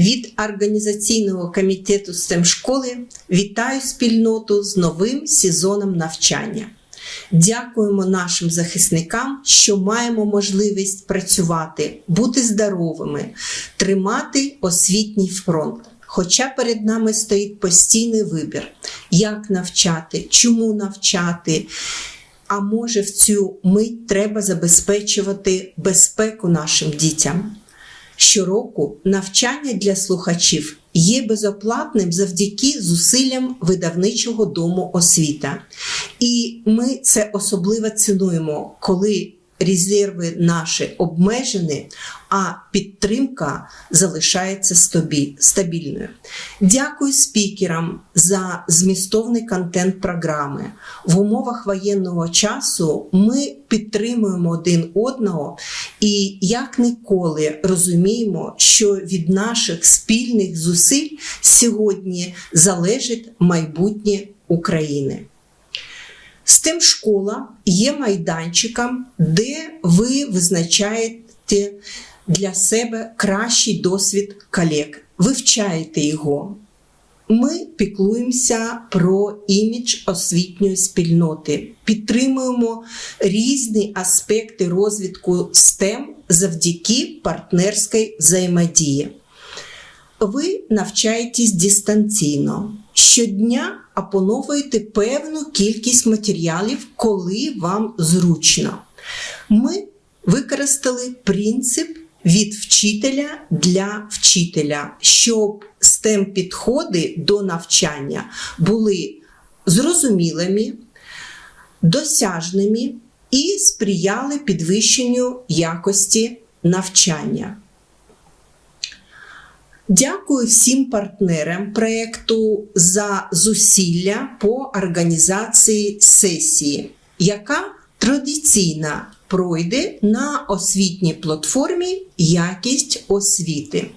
Від організаційного комітету STEM школи вітаю спільноту з новим сезоном навчання. Дякуємо нашим захисникам, що маємо можливість працювати, бути здоровими, тримати освітній фронт. Хоча перед нами стоїть постійний вибір, як навчати, чому навчати. А може, в цю мить треба забезпечувати безпеку нашим дітям. Щороку навчання для слухачів є безоплатним завдяки зусиллям видавничого дому освіта. І ми це особливо цінуємо, коли резерви наші обмежені, а підтримка залишається стабільною. Дякую спікерам за змістовний контент програми. В умовах воєнного часу ми підтримуємо один одного і як ніколи розуміємо, що від наших спільних зусиль сьогодні залежить майбутнє України. STEM школа є майданчиком, де ви визначаєте для себе кращий досвід колег, вивчаєте його. Ми піклуємося про імідж освітньої спільноти, підтримуємо різні аспекти розвитку STEM завдяки партнерській взаємодії. Ви навчаєтесь дистанційно. Щодня опановуєте певну кількість матеріалів, коли вам зручно. Ми використали принцип від вчителя для вчителя, щоб STEM підходи до навчання були зрозумілими, досяжними і сприяли підвищенню якості навчання. Дякую всім партнерам проєкту за зусилля по організації сесії, яка традиційно пройде на освітній платформі Якість освіти.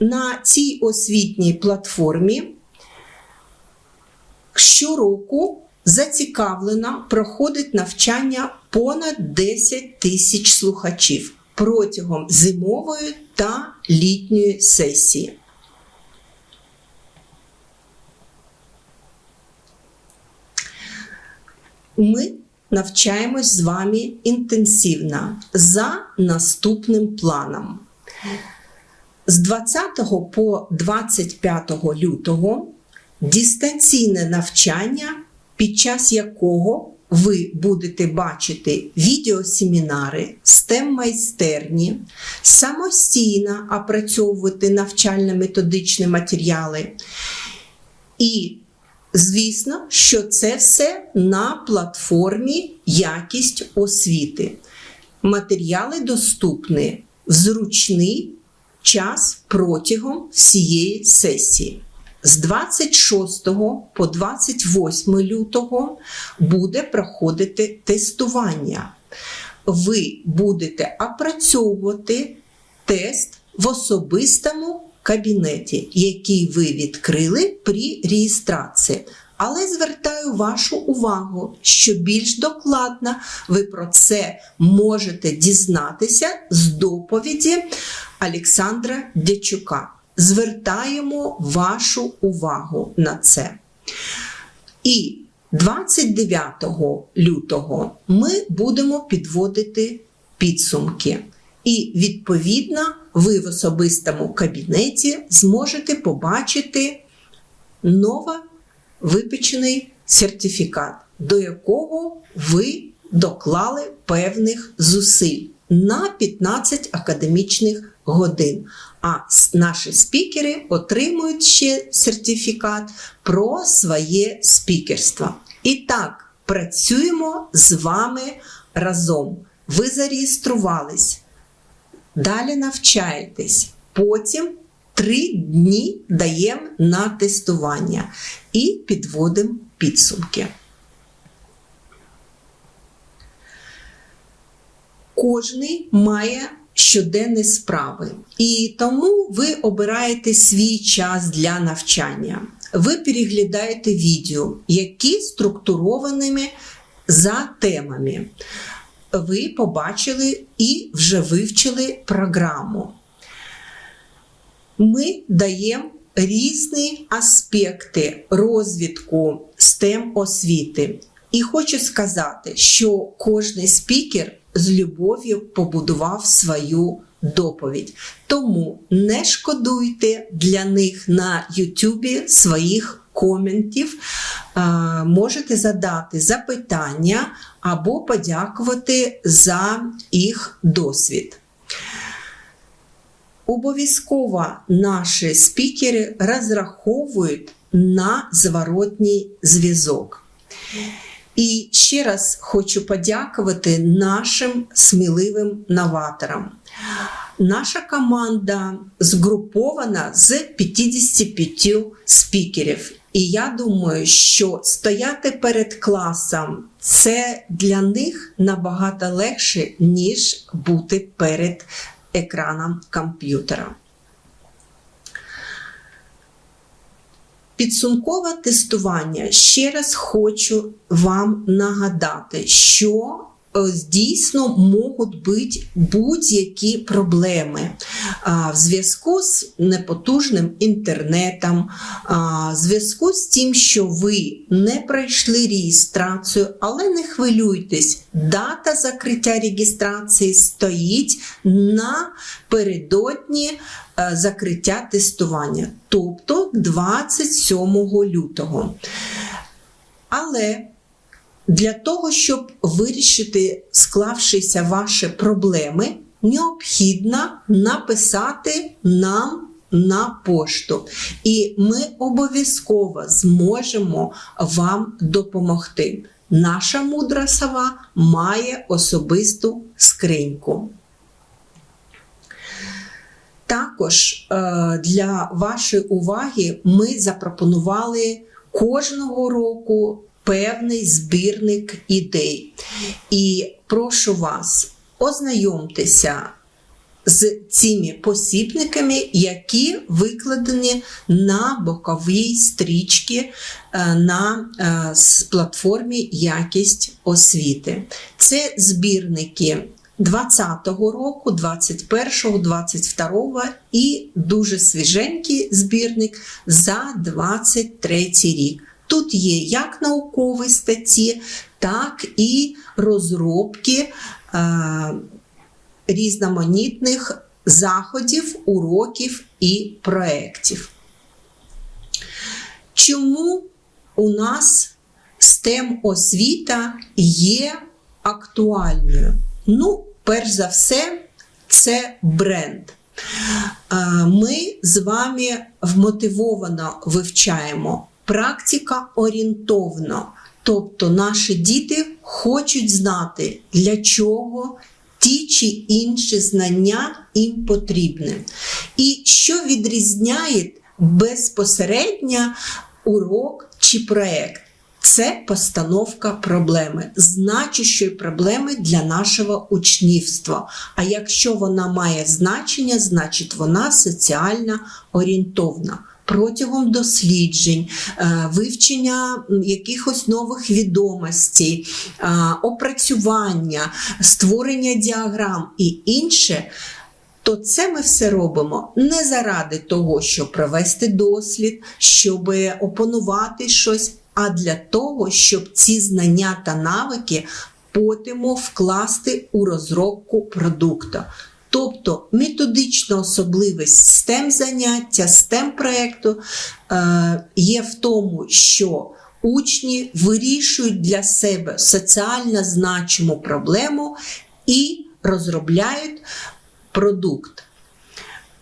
На цій освітній платформі щороку зацікавлено проходить навчання понад 10 тисяч слухачів протягом зимової та літньої сесії. Ми навчаємось з вами інтенсивно за наступним планом. З 20 по 25 лютого дистанційне навчання, під час якого ви будете бачити відеосемінари, STEM-майстерні, самостійно опрацьовувати навчально-методичні матеріали. І, звісно, що це все на платформі Якість освіти. Матеріали доступні в зручний час протягом всієї сесії. З 26 по 28 лютого буде проходити тестування. Ви будете опрацьовувати тест в особистому кабінеті, який ви відкрили при реєстрації. Але звертаю вашу увагу, що більш докладно ви про це можете дізнатися з доповіді Олександра Дячука звертаємо вашу увагу на це. І 29 лютого ми будемо підводити підсумки. І, відповідно, ви в особистому кабінеті зможете побачити ново випечений сертифікат, до якого ви доклали певних зусиль на 15 академічних годин. А наші спікери отримують ще сертифікат про своє спікерство. І так, працюємо з вами разом. Ви зареєструвались, далі навчаєтесь, потім три дні даємо на тестування і підводимо підсумки. Кожний має щоденні справи, і тому ви обираєте свій час для навчання. Ви переглядаєте відео, які структурованими за темами. Ви побачили і вже вивчили програму. ми даємо різні аспекти розвитку STEM освіти. І хочу сказати, що кожний спікер з любов'ю побудував свою доповідь. Тому не шкодуйте для них на Ютубі своїх коментів. Можете задати запитання або подякувати за їх досвід. Обов'язково наші спікери розраховують на зворотній зв'язок. І ще раз хочу подякувати нашим сміливим новаторам. Наша команда згрупована з 55 спікерів. І я думаю, що стояти перед класом це для них набагато легше, ніж бути перед екраном комп'ютера. Підсумкове тестування. Ще раз хочу вам нагадати, що дійсно можуть бути будь-які проблеми в зв'язку з непотужним інтернетом, в зв'язку з тим, що ви не пройшли реєстрацію, але не хвилюйтесь, дата закриття реєстрації стоїть напередодні е, закриття тестування, тобто 27 лютого. Але для того, щоб вирішити склавшися ваші проблеми, необхідно написати нам на пошту. І ми обов'язково зможемо вам допомогти. Наша мудра сова має особисту скриньку. Також е, для вашої уваги ми запропонували кожного року певний збірник ідей. І прошу вас ознайомтеся з цими посібниками, які викладені на боковій стрічці е, на е, платформі Якість освіти. Це збірники 20-го року, 21-го, 22-го і дуже свіженький збірник за 23 рік. Тут є як наукові статті, так і розробки е, різноманітних заходів, уроків і проєктів. Чому у нас STEM освіта є актуальною? Ну, перш за все, це бренд. Е, ми з вами вмотивовано вивчаємо практика орієнтовно. Тобто наші діти хочуть знати, для чого ті чи інші знання їм потрібні. І що відрізняє безпосередньо урок чи проєкт. Це постановка проблеми, значущої проблеми для нашого учнівства. А якщо вона має значення, значить вона соціально орієнтовна протягом досліджень, е, вивчення якихось нових відомостей, е, опрацювання, створення діаграм і інше. То це ми все робимо не заради того, щоб провести дослід, щоб опанувати щось, а для того, щоб ці знання та навики потім вкласти у розробку продукту. Тобто методична особливість STEM заняття, STEM проєкту е, є в тому, що учні вирішують для себе соціально значиму проблему і розробляють продукт.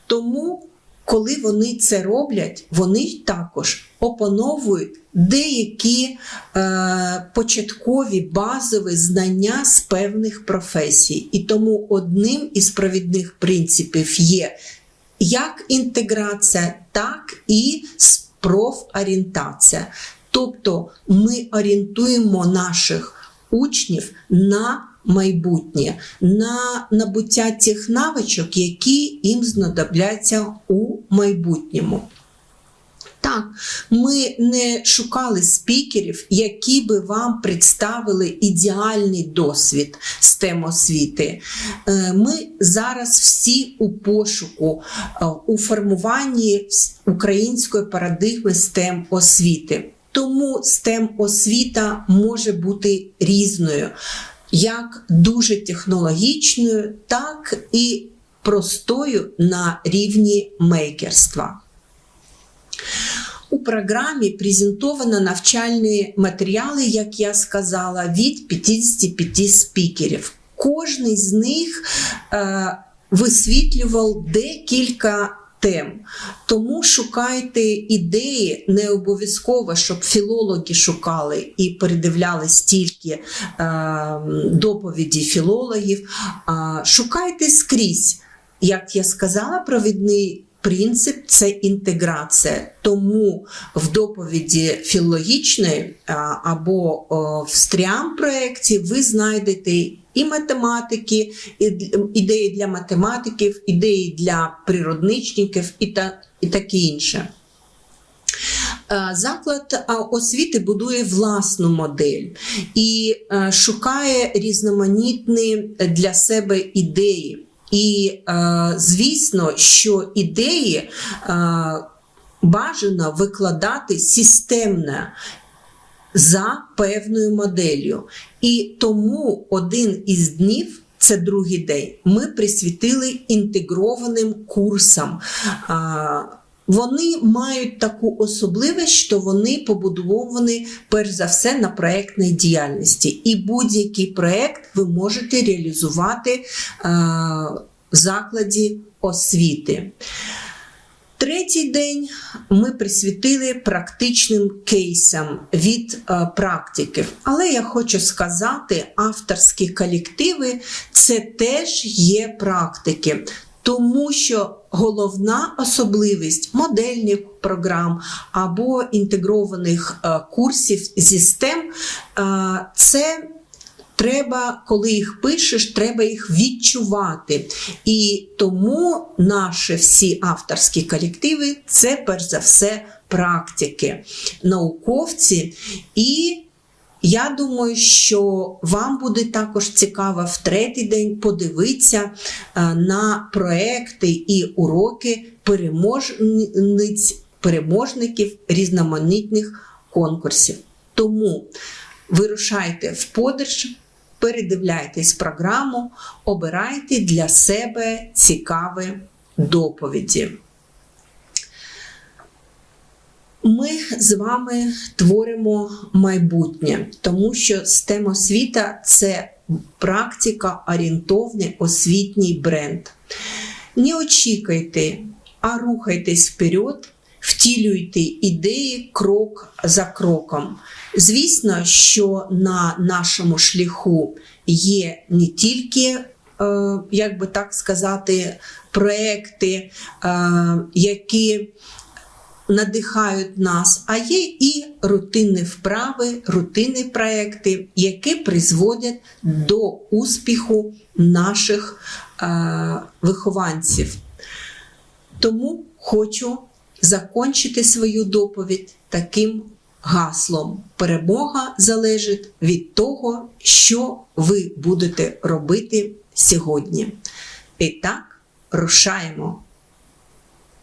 Тому, коли вони це роблять, вони також опановують деякі е, початкові базові знання з певних професій. І тому одним із провідних принципів є як інтеграція, так і профорієнтація. Тобто ми орієнтуємо наших учнів на майбутнє, на набуття тих навичок, які їм знадобляться у майбутньому. Так, ми не шукали спікерів, які би вам представили ідеальний досвід STEM освіти. Е, Ми зараз всі у пошуку, е, у формуванні української парадигми STEM освіти. Тому STEM освіта може бути різною, як дуже технологічною, так і простою на рівні мейкерства. У програмі презентовано навчальні матеріали, як я сказала, від 55 спікерів. Кожний з них е, висвітлював декілька тем. Тому шукайте ідеї, не обов'язково, щоб філологи шукали і передивляли стільки е, доповіді філологів. Е, шукайте скрізь. Як я сказала, провідний принцип це інтеграція. Тому в доповіді філологічної або в стріам проєкті ви знайдете і математики, і ідеї для математиків, ідеї для природничників і, та, і таке інше. Е, Заклад освіти будує власну модель і е, шукає різноманітні для себе ідеї. І, е, звісно, що ідеї е, бажано викладати системно за певною моделлю. І тому один із днів. Це другий день. Ми присвятили інтегрованим курсам. Вони мають таку особливість, що вони побудовані перш за все на проєктній діяльності. І будь-який проєкт ви можете реалізувати а, в закладі освіти. Третій день ми присвятили практичним кейсам від е, практиків. Але я хочу сказати, авторські колективи це теж є практики. Тому що головна особливість модельних програм або інтегрованих е, курсів зі STEM е, – це Треба, коли їх пишеш, треба їх відчувати. І тому наші всі авторські колективи це перш за все практики, науковці. І я думаю, що вам буде також цікаво в третій день подивитися е, на проекти і уроки переможниць, переможників різноманітних конкурсів. Тому вирушайте в подорож, передивляйтесь програму, обирайте для себе цікаві доповіді. Ми з вами творимо майбутнє, тому що STEM освіта це практика орієнтовний освітній бренд. Не очікуйте, а рухайтесь вперед, втілюйте ідеї крок за кроком. Звісно, що на нашому шляху є не тільки, е, як би так сказати, проекти, е, які надихають нас, а є і рутинні вправи, рутинні проекти, які призводять до успіху наших е, вихованців. Тому хочу закінчити свою доповідь таким гаслом. Перемога залежить від того, що ви будете робити сьогодні. І так, рушаємо.